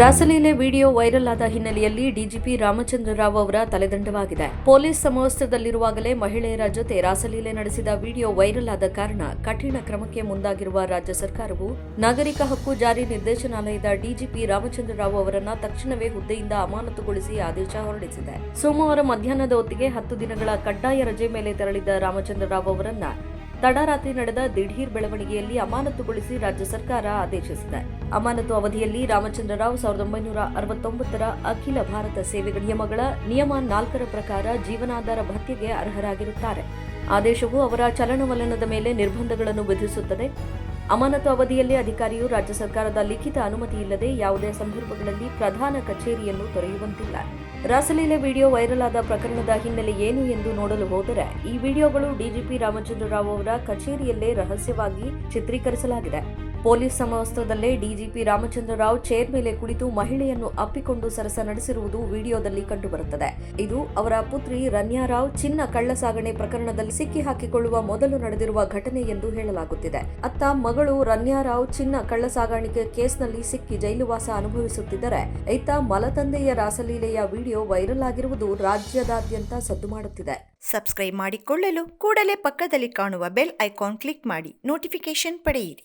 ರಾಸಲೀಲೆ video viral ಆದ ಹಿನ್ನೆಲೆಯಲ್ಲಿ DGP Ramachandra Rao ಅವರ ತಲೆದಂಡವಾಗಿದೆ. ಪೊಲೀಸ್ ಸಮವಸ್ತ್ರದಲ್ಲಿರುವಾಗಲೇ ಮಹಿಳೆಯರ ಜೊತೆ ರಾಸಲೀಲೆ ನಡೆಸಿದ ವಿಡಿಯೋ ವೈರಲ್ ಆದ ಕಾರಣ ಕಠಿಣ ಕ್ರಮಕ್ಕೆ ಮುಂದಾಗಿರುವ ರಾಜ್ಯ ಸರ್ಕಾರವು ನಾಗರಿಕ ಹಕ್ಕು ಜಾರಿ ನಿರ್ದೇಶನಾಲಯದ ಡಿಜಿಪಿ ರಾಮಚಂದ್ರ ರಾವ್ ಅವರನ್ನ ತಕ್ಷಣವೇ ಹುದ್ದೆಯಿಂದ ಅಮಾನತುಗೊಳಿಸಿ ಆದೇಶ ಹೊರಡಿಸಿದೆ. ಸೋಮವಾರ ಮಧ್ಯಾಹ್ನದ ಹೊತ್ತಿಗೆ ಹತ್ತು ದಿನಗಳ ಕಡ್ಡಾಯ ರಜೆ ಮೇಲೆ ತೆರಳಿದ್ದ ರಾಮಚಂದ್ರ ರಾವ್ ಅವರನ್ನ ತಡರಾತ್ರಿ ನಡೆದ ದಿಢೀರ್ ಬೆಳವಣಿಗೆಯಲ್ಲಿ ಅಮಾನತುಗೊಳಿಸಿ ರಾಜ್ಯ ಸರ್ಕಾರ ಆದೇಶಿಸಿದೆ. ಅಮಾನತು ಅವಧಿಯಲ್ಲಿ ರಾಮಚಂದ್ರ ರಾವ್ ಸಾವಿರದ ಒಂಬೈನೂರ ಅರವತ್ತೊಂಬತ್ತರ ಅಖಿಲ ಭಾರತ ಸೇವೆಗಳ ನಿಯಮಗಳ ನಿಯಮ ನಾಲ್ಕರ ಪ್ರಕಾರ ಜೀವನಾಧಾರ ಭತ್ಯೆಗೆ ಅರ್ಹರಾಗಿರುತ್ತಾರೆ. ಆದೇಶವು ಅವರ ಚಲನವಲನದ ಮೇಲೆ ನಿರ್ಬಂಧಗಳನ್ನು ವಿಧಿಸುತ್ತದೆ. ಅಮಾನತು ಅವಧಿಯಲ್ಲಿ ಅಧಿಕಾರಿಯು ರಾಜ್ಯ ಸರ್ಕಾರದ ಲಿಖಿತ ಅನುಮತಿ ಇಲ್ಲದೆ ಯಾವುದೇ ಸಂದರ್ಭಗಳಲ್ಲಿ ಪ್ರಧಾನ ಕಚೇರಿಯನ್ನು ತೊರೆಯುವಂತಿಲ್ಲ. ರಾಸಲೀಲೆ ವಿಡಿಯೋ ವೈರಲ್ ಆದ ಪ್ರಕರಣದ ಹಿನ್ನೆಲೆ ಏನು ಎಂದು ನೋಡಲು ಹೋದರೆ, ಈ ವಿಡಿಯೋಗಳು ಡಿಜಿಪಿ ರಾಮಚಂದ್ರ ರಾವ್ ಅವರ ಕಚೇರಿಯಲ್ಲೇ ರಹಸ್ಯವಾಗಿ ಚಿತ್ರೀಕರಿಸಲಾಗಿದೆ. ಪೊಲೀಸ್ ಸಮವಸ್ತ್ರದಲ್ಲೇ ಡಿಜಿಪಿ ರಾಮಚಂದ್ರ ರಾವ್ ಚೇರ್ ಮೇಲೆ ಕುಳಿತು ಮಹಿಳೆಯನ್ನು ಅಪ್ಪಿಕೊಂಡು ಸರಸ ನಡೆಸಿರುವುದು ವಿಡಿಯೋದಲ್ಲಿ ಕಂಡುಬರುತ್ತದೆ. ಇದು ಅವರ ಪುತ್ರಿ ರನ್ಯಾ ರಾವ್ ಚಿನ್ನ ಕಳ್ಳಸಾಗಣೆ ಪ್ರಕರಣದಲ್ಲಿ ಸಿಕ್ಕಿ ಹಾಕಿಕೊಳ್ಳುವ ಮೊದಲು ನಡೆದಿರುವ ಘಟನೆ ಎಂದು ಹೇಳಲಾಗುತ್ತಿದೆ. ಅತ್ತ ಮಗಳು ರನ್ಯಾ ರಾವ್ ಚಿನ್ನ ಕಳ್ಳಸಾಗಾಣಿಕೆ ಕೇಸ್ನಲ್ಲಿ ಸಿಕ್ಕಿ ಜೈಲುವಾಸ ಅನುಭವಿಸುತ್ತಿದ್ದರೆ ಇತ್ತ ಮಲತಂದೆಯ ರಾಸಲೀಲೆಯ ವಿಡಿಯೋ ವೈರಲ್ ಆಗಿರುವುದು ರಾಜ್ಯದಾದ್ಯಂತ ಸದ್ದು ಮಾಡುತ್ತಿದೆ. ಸಬ್ಸ್ಕ್ರೈಬ್ ಮಾಡಿಕೊಳ್ಳಲು ಕೂಡಲೇ ಪಕ್ಕದಲ್ಲಿ ಕಾಣುವ ಬೆಲ್ ಐಕಾನ್ ಕ್ಲಿಕ್ ಮಾಡಿ ನೋಟಿಫಿಕೇಶನ್ ಪಡೆಯಿರಿ.